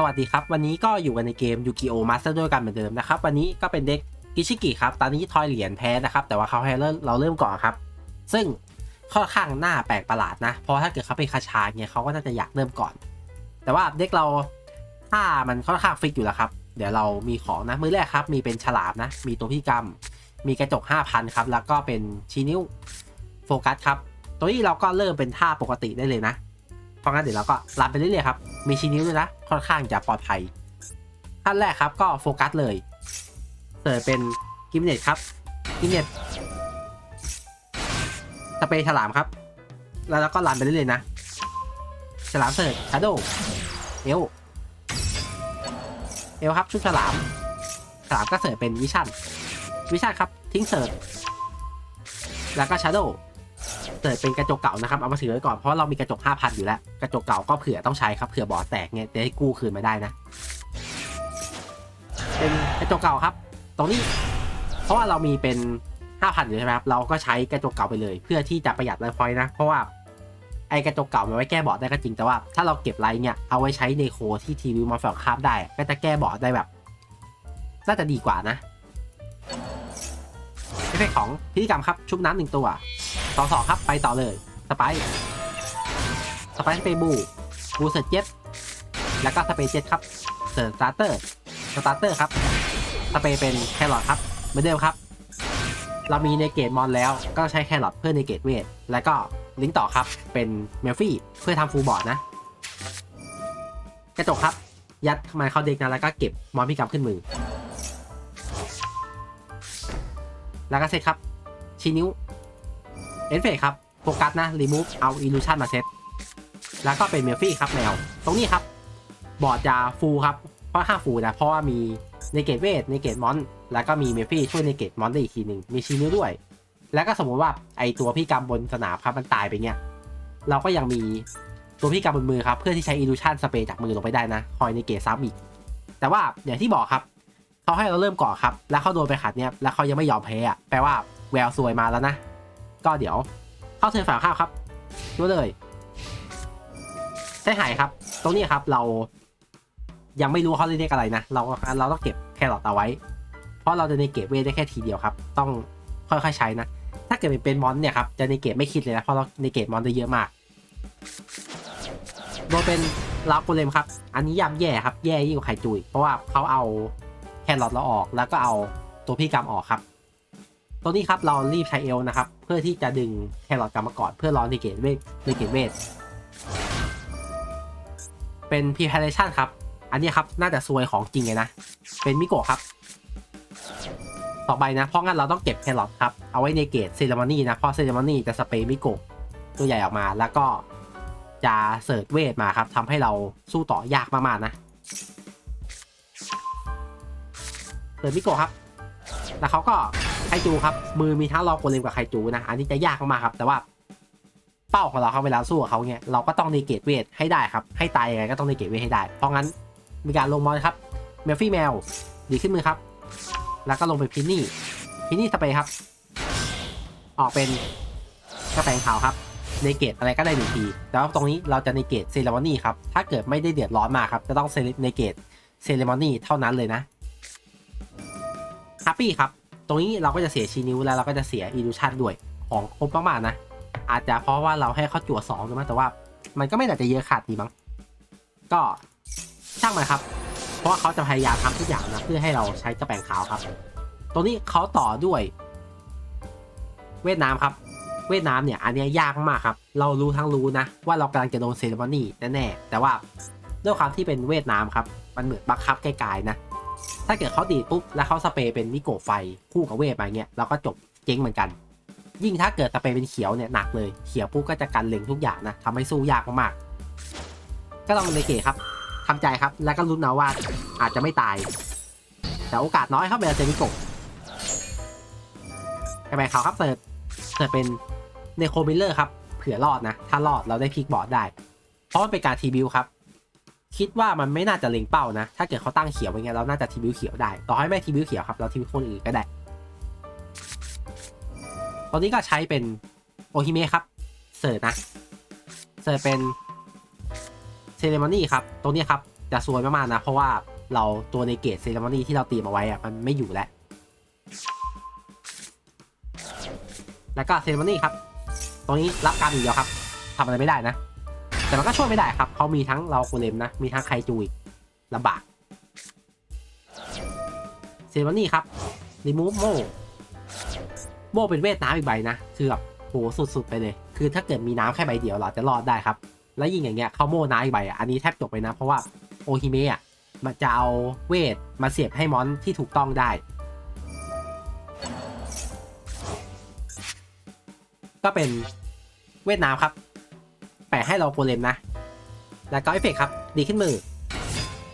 สวัสดีครับ วันนี้ก็อยู่กันในเกมยูกิโอมาสเตอร์ด้วยกันเหมือนเดิมนะครับ วันนี้ก็เป็นเด็กกิชิกิครับ ตอนนี้ทอยเหรียญแพ้นะครับ แต่ว่าเขาให้เริ่มเราเริ่มก่อนครับ ซึ่งค่อนข้างหน้าแปลกประหลาดนะ เพราะถ้าเกิดเขาเป็นคาชาเนี่ยเขาก็น่าจะอยากเริ่มก่อน แต่ว่าเด็กเราถ้ามันค่อนข้างฟิกอยู่แล้วครับ เดี๋ยวเรามีของนะ มือแรกครับ มีเป็นฉลามนะ มีตัวพี่กรรม มีกระจก 5,000 ครับ แล้วก็เป็นชี้นิ้วโฟกัสครับ ตัวนี้เราก็เริ่มเป็นท่าปกติได้เลยนะ ราะงั้นเดี๋ยวเราก็รันไปเรื่อยๆครับ มีชี้นิ้วด้วยนะ ค่อนข้างจะปลอดภัยขั้นแรกครับก็โฟกัสเลยเสิร์ชเป็นกิมเน็ตครับกิมเน็ตสเปรย์ฉลามครับ แล้วเราก็รันไปเรื่อยๆนะ ฉลามเสิร์ชชาโดเอลเอลครับชุดฉลามฉลามก็เสิร์ชเป็นวิชั่นวิชั่นครับทิ้งเสิร์ชแล้วก็ชาโด เกิดเป็นกระจกเก่านะครับเอามาถือไว้ก่อนเพราะเรามีกระจก5,000อยู่แล้วกระจกเก่าก็เผื่อต้องใช้ครับเผื่อบอแตกเนี่ยจะได้กู้คืนมาได้นะ เป็นกระจกเก่าครับ ตรงนี้ เพราะว่าเรามีเป็น5,000อยู่ใช่ไหมครับเราก็ใช้กระจกเก่าไปเลย เพื่อที่จะประหยัดไลฟ์พอยต์นะ เพราะว่าไอ้กระจกเก่ามันไว้แก้บอดได้ก็จริงแต่ว่าถ้าเราเก็บไลท์เนี่ยเอาไว้ใช้ในโคที่ทีวีมาฝั่งข้ามได้ ก็จะแก้บอดได้แบบน่าจะดีกว่านะเอฟเฟกของพิธีกรรมครับชุบน้ำหนึ่งตัว สองสองครับไปต่อเลยสไปสไปสเปรบูบูเสร็จเจ็ตแล้วก็สเปรเจ็ตครับเสิร์ฟสตาร์เตอร์สตาร์เตอร์ครับสเปรเป็นแครอทครับเหมือนเดิมครับ เรามีในเกตมอนแล้วก็ใช้แครอทเพื่อในเกตเวทแล้วก็ลิงก์ต่อครับเป็นเมลฟี่เพื่อทำฟูลบอร์ดนะ กระจกครับ ยัดมันเข้าเด็กนะแล้วก็เก็บมอนพิกรรมขึ้นมือ แล้วก็เซตครับชี้นิ้ว เอนเฟกครับโฟกัสนะ รีมูฟเอาอิลูชันมาเซตแล้วก็เป็นเมลฟี่ครับแมว ตรงนี้ครับ บอร์ดจะฟูครับเพราะห้าฟูนะ เพราะว่ามีในเกตเวทในเกตมอน แล้วก็มีเมลฟี่ช่วยในเกตมอนได้อีกทีหนึ่งมีชีนิ้วด้วย แล้วก็สมมติว่าไอตัวพี่กรรมบนสนามครับมันตายไปเงี้ยเราก็ยังมีตัวพี่กรรมบนมือครับเพื่อที่ใช้อิลูชันสเปรย์จากมือลงไปได้นะคอยในเกตซ้ำอีก แต่ว่าอย่างที่บอกครับเขาให้เราเริ่มก่อนครับ แล้วเขาโดนไปขัดเนี่ยแล้วเขายังไม่ยอมแพ้อะแปลว่าแววซวยมาแล้วนะ ก็เดี๋ยว เข้าเทิร์นฝ่ายข้าวครับดูเลยใช้หายครับ ตรงนี้ครับเรายังไม่รู้เขาเรียกอะไรนะ เราเราต้องเก็บแครอทเอาไว้ เพราะเราจะในเก็บเวทได้แค่ทีเดียวครับ ต้องค่อยๆใช้นะ ถ้าเกิดเป็นมอนเนี่ยครับจะในเก็บไม่คิดเลยนะ เพราะเราในเก็บมอนได้เยอะมาก โดยเป็นลาโกเลมครับ อันนี้ย่ำแย่ครับ แย่ยิ่งกว่าไข่จุยเพราะว่าเขาเอาแครอทเราออก แล้วก็เอาตัวพี่กรรมออกครับ ตัวนี้ครับเรารีบใช้เอลนะครับ เพื่อที่จะดึงแครอทกลับมาก่อนเพื่อรอในเกตเวทในเกตเวทเป็น preparation ครับ อันนี้ครับน่าจะซวยของจริงเลยนะ เป็นมิโกะครับ ต่อไปนะ เพราะงั้นเราต้องเก็บแครอทครับ เอาไว้ในเกตเซเลมอนี่นะ เพราะเซเลมอนี่จะสเปรย์มิโกะตัวใหญ่ออกมา แล้วก็จะเสิร์ชเวทมาครับทำให้เราสู้ต่อยากมากๆนะเสิร์ชมิโกะครับ แล้วเขาก็ไคจูครับ มือมีทั้งรอโกเลมกับไคจูนะ อันนี้จะยากมากครับ แต่ว่าเป้าของเราเขาเวลาสู้กับเขาเนี่ยเราก็ต้องในเกตเวทให้ได้ครับ ให้ตายยังไงก็ต้องในเกตเวทให้ได้ เพราะงั้นมีการลงมอนครับเมลฟี่แมวดีขึ้นมือครับ แล้วก็ลงไปพินนี่พินนี่สเปรย์ครับ ออกเป็นกระแปงขาวครับในเกตอะไรก็ได้หนึ่งที แต่ว่าตรงนี้เราจะในเกตเซเลมอนี่ครับ ถ้าเกิดไม่ได้เดือดร้อนมากครับ จะต้องในเกตเซเลมอนี่เท่านั้นเลยนะ ฮัปปี้ครับ ตรงนี้เราก็จะเสียชีนิ้วแล้วเราก็จะเสียอิลูชันด้วยของครบมากๆนะ อาจจะเพราะว่าเราให้เขาจั่วสองหรือมั้งแต่ว่า มันก็ไม่น่าจะเยอะขาดดีมั้งก็ช่างมันครับ เพราะว่าเขาจะพยายามทำทุกอย่างนะ เพื่อให้เราใช้กระแปงขาวครับ ตรงนี้เขาต่อด้วย เวียดนามครับ เวียดนามเนี่ยอันนี้ยากมากครับ เรารู้ทั้งรู้นะ ว่าเรากำลังจะโดนเซเลมอนี่แน่ๆแต่ว่าด้วยความที่เป็นเวียดนามครับ มันเหมือนบังคับไกลๆนะ ถ้าเกิดเขาดีดปุ๊บแล้วเขาสเปรย์เป็นนิโกไฟคู่กับเวทมาเงี้ยเราก็จบเจ๊งเหมือนกัน ยิ่งถ้าเกิดสเปรย์เป็นเขียวเนี่ยหนักเลยเขียวปุ๊บก็จะกันเล็งทุกอย่างนะทำให้สู้ยากมากๆก็ต้องในเกครับทำใจครับแล้วก็ลุ้นเอาว่าอาจจะไม่ตาย แต่โอกาสน้อยครับเบลเซนิโกกระแบขาวครับเสิร์ฟเสิร์ฟเป็นเนโคมิลเลอร์ครับเผื่อรอดนะ ถ้ารอดเราได้พลิกบอร์ดได้ เพราะมันเป็นการทีบิวครับ คิดว่ามันไม่น่าจะเล็งเป้านะ ถ้าเกิดเขาตั้งเขียวไว้ไงเราน่าจะทีบิวเขียวได้ ต่อให้ไม่ทีบิวเขียวครับ เราทีบิวคนอื่นก็ได้ ตอนนี้ก็ใช้เป็นโอฮิเมะครับ เสิร์ฟนะ เสิร์ฟเป็นเซเลมอนี่ครับ ตรงนี้ครับ จะซวยมากๆนะ เพราะว่าเราตัวในเกตเซเลมอนี่ที่เราเตรียมเอาไว้อะมันไม่อยู่แล้ว แล้วก็เซเลมอนี่ครับ ตรงนี้รับการอย่างเดียวครับทำอะไรไม่ได้นะ แต่มันก็ช่วยไม่ได้ครับ เขามีทั้งเราโคเลมนะ มีทั้งไคจูอีกลำบากเซเลมอนี่ครับรีมูฟโมโมเป็นเวทน้ำอีกใบนะ คือแบบโหสุดๆไปเลย คือถ้าเกิดมีน้ำแค่ใบเดียวเราจะรอดได้ครับ แล้วยิ่งอย่างเงี้ยเขาโมน้ำอีกใบอะ อันนี้แทบจบไปนะ เพราะว่าโอฮิเมะอะมันจะเอาเวทมาเสียบให้มอนที่ถูกต้องได้ ก็เป็นเวทน้ำครับ แปะให้เราโกเลมนะ แล้วก็เอฟเฟกครับ ดีขึ้นมือ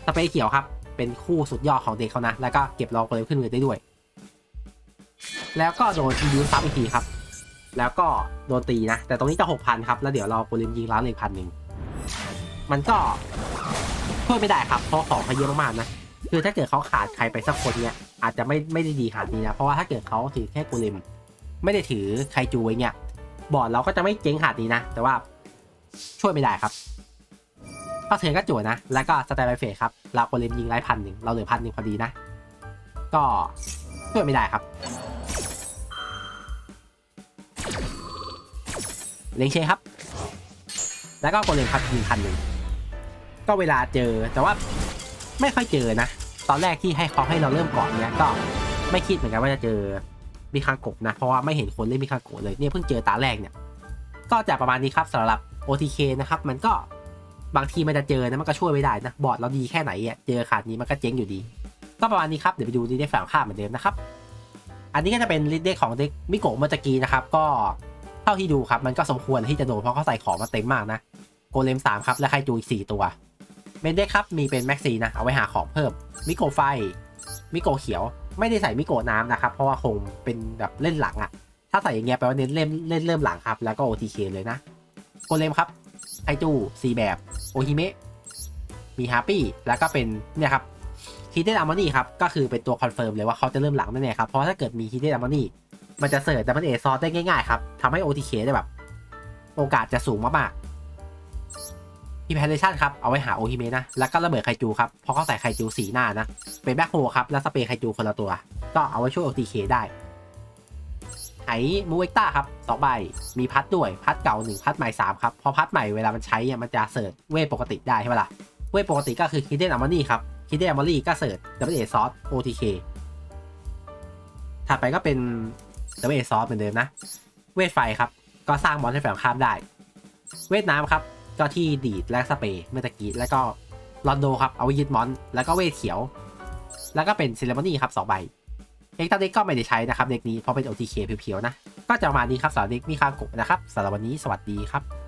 สเปรย์เขียวครับ เป็นคู่สุดยอดของเด็กเขานะ แล้วก็เก็บรองโกเลมขึ้นมือได้ด้วย แล้วก็โดนอียูซับอีกทีครับ แล้วก็โดนตีนะ แต่ตรงนี้จะหกพันครับ แล้วเดี๋ยวเราโกเลมยิงล้านเลยพันหนึ่ง มันก็ช่วยไม่ได้ครับ เพราะของเขาเยอะมากๆนะ คือถ้าเกิดเขาขาดใครไปสักคนเนี่ย อาจจะไม่ไม่ได้ดีขนาดนี้นะ เพราะว่าถ้าเกิดเขาถือแค่โกเลมไม่ได้ถือไคจูไว้เนี่ยบอร์ดเราก็จะไม่เจ๊งขาดนี้นะ แต่ว่า ช่วยไม่ได้ครับก็เทิร์นก็จั่วนะ แล้วก็สแตนไบเฟสครับ เราโกเลมยิงไร้พันหนึ่งเราเหลือพันหนึ่งพอดีนะ ก็ช่วยไม่ได้ครับ เลงเชครับ แล้วก็โกเลมครับยิงพันหนึ่ง ก็เวลาเจอแต่ว่าไม่ค่อยเจอนะ ตอนแรกที่ให้เขาให้เราเริ่มก่อนเนี้ยก็ไม่คิดเหมือนกันว่าจะเจอมีคังกะนะ เพราะว่าไม่เห็นคนเล่นมีคังกะเลยเนี่ยเพิ่งเจอตาแรกเนี่ย ก็จะประมาณนี้ครับสำหรับ OTK นะครับ มันก็บางทีมันจะเจอนะมันก็ช่วยไม่ได้นะ บอร์ดเราดีแค่ไหนอะเจอขาดนี้มันก็เจ๊งอยู่ดี ก็ประมาณนี้ครับ เดี๋ยวไปดูดีเด็กฝั่งข้ามเหมือนเดิมนะครับ อันนี้ก็จะเป็นลิเด็กของเด็กมิโกะเมื่อกี้นะครับ ก็เท่าที่ดูครับมันก็สมควรที่จะโดนเพราะเขาใส่ของมาเต็มมากนะโกเลมสามครับและไคจูอีกสี่ตัวเมนเด็กครับมีเป็นแม็กซีนะเอาไว้หาของเพิ่มมิโกะไฟมิโกะเขียวไม่ได้ใส่มิโกะน้ำนะครับ เพราะว่าคงเป็นแบบเล่นหลังอะถ้าใส่อย่างเงี้ยแปลว่าเน้นเล่นเล่นเริ่มหลังครับ แล้วก็ OTK เลยนะ โกเลมครับไคจูสีแบบโอฮิเมะมีฮาปี้แล้วก็เป็นเนี่ยครับฮีเดนอาร์มอนี่ครับ ก็คือเป็นตัวคอนเฟิร์มเลยว่าเขาจะเริ่มหลังแน่ๆครับ เพราะถ้าเกิดมีฮีเดนอาร์มอนี่มันจะเสิร์ชดับเบิลเอซอสได้ง่ายๆครับทำให้ OTK ได้แบบ โอกาสจะสูงมากๆพิพ a เลชันครับ เอาไว้หาโอฮิเมะนะ แล้วก็ระเบิดไคจูครับ เพราะเขาใส่ไคจูสีหน้านะ เป็นแบ็คโฮครับ แล้วสเปรย์ไคจูคนละตัว ก็เอาไว้ช่วย OTK ได้ ไหมูเวกต้าครับสองใบ มีพัดด้วย พัดเก่าหนึ่งพัดใหม่สามครับ พอพัดใหม่เวลามันใช้เนี่ยมันจะเสิร์ชเวทปกติได้ใช่ไหมล่ะ เวทปกติก็คือ Hidden Armory ครับ Hidden Armory ก็เสิร์ช Double A Source OTK ถัดไปก็เป็น Double A Source เหมือนเดิมนะ เวทไฟครับ ก็สร้างมอนให้แฝงข้ามได้ เวทน้ำครับ ก็ที่ดีดและสเปรย์เมื่อตะกี้แล้วก็ลอนโดครับเอาไว้ยึดมอน แล้วก็เวทเขียว แล้วก็เป็นเซเลมอนี่ครับสองใบ เด็กตาเด็กก็ไม่ได้ใช้นะครับเด็กนี้เพราะเป็น OTK เพียวๆนะ ก็จะประมาณนี้ครับสำหรับเด็กมีคางกบนะครับสำหรับวันนี้สวัสดีครับ